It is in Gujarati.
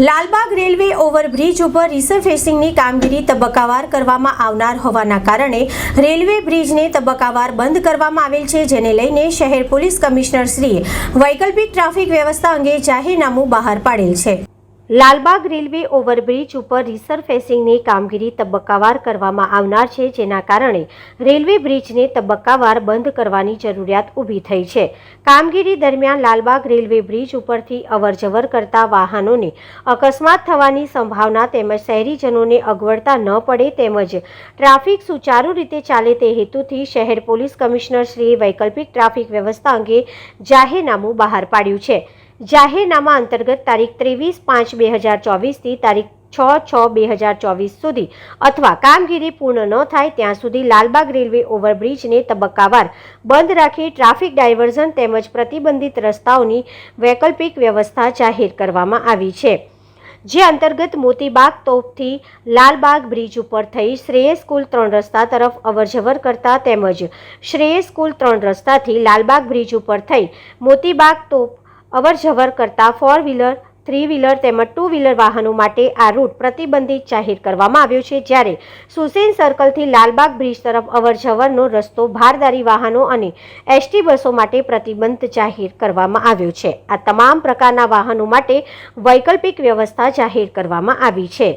લાલબાગ રેલવે ઓવરબ્રિજ ઉપર રિસર્ફેસિંગની કામગીરી તબક્કાવાર કરવામાં આવનાર હોવાના કારણે રેલવે બ્રિજને તબક્કાવાર બંધ કરવામાં આવેલ છે, જેને લઈને શહેર પોલીસ કમિશનર શ્રીએ વૈકલ્પિક ટ્રાફિક વ્યવસ્થા અંગે જાહેરનામું બહાર પાડેલ છે. લાલબાગ રેલવે ઓવરબ્રિજ ઉપર રિસર્ફેસિંગની કામગીરી તબક્કાવાર કરવામાં આવનાર છે, જેના કારણે રેલવે બ્રિજને તબક્કાવાર બંધ કરવાની જરૂરિયાત ઊભી થઈ છે. કામગીરી દરમિયાન લાલબાગ રેલવે બ્રિજ ઉપરથી અવરજવર કરતા વાહનોને અકસ્માત થવાની સંભાવના તેમજ શહેરીજનોને અગવડતા ન પડે તેમજ ટ્રાફિક સુચારુ રીતે ચાલે તે હેતુથી શહેર પોલીસ કમિશનર શ્રીએ વૈકલ્પિક ટ્રાફિક વ્યવસ્થા અંગે જાહેરનામું બહાર પાડ્યું છે. જાહેરનામા અંતર્ગત તારીખ ત્રેવીસ પાંચ બે હજાર ચોવીસથી તારીખ છ છ બે હજાર ચોવીસ સુધી અથવા કામગીરી પૂર્ણ ન થાય ત્યાં સુધી લાલબાગ રેલવે ઓવરબ્રિજને તબક્કાવાર બંધ રાખી ટ્રાફિક ડાયવર્ઝન તેમજ પ્રતિબંધિત રસ્તાઓની વૈકલ્પિક વ્યવસ્થા જાહેર કરવામાં આવી છે. જે અંતર્ગત મોતીબાગ તોપથી લાલબાગ બ્રિજ ઉપર થઈ શ્રેયસ સ્કૂલ ત્રણ રસ્તા તરફ અવરજવર કરતા તેમજ શ્રેયસ સ્કૂલ ત્રણ રસ્તાથી લાલબાગ બ્રિજ ઉપર થઈ મોતીબાગ તોપ અવરજવર કરતા ફોર વ્હીલર થ્રી વ્હીલર તેમજ ટુ વ્હીલર વાહનો માટે આ રૂટ પ્રતિબંધિત જાહેર કરવામાં આવ્યો છે, જ્યારે સુસેન સર્કલથી લાલબાગ બ્રિજ તરફ અવરજવરનો રસ્તો ભારદારી વાહનો અને એસટી બસો માટે પ્રતિબંધ જાહેર કરવામાં આવ્યો છે. આ તમામ પ્રકારના વાહનો માટે વૈકલ્પિક વ્યવસ્થા જાહેર કરવામાં આવી છે.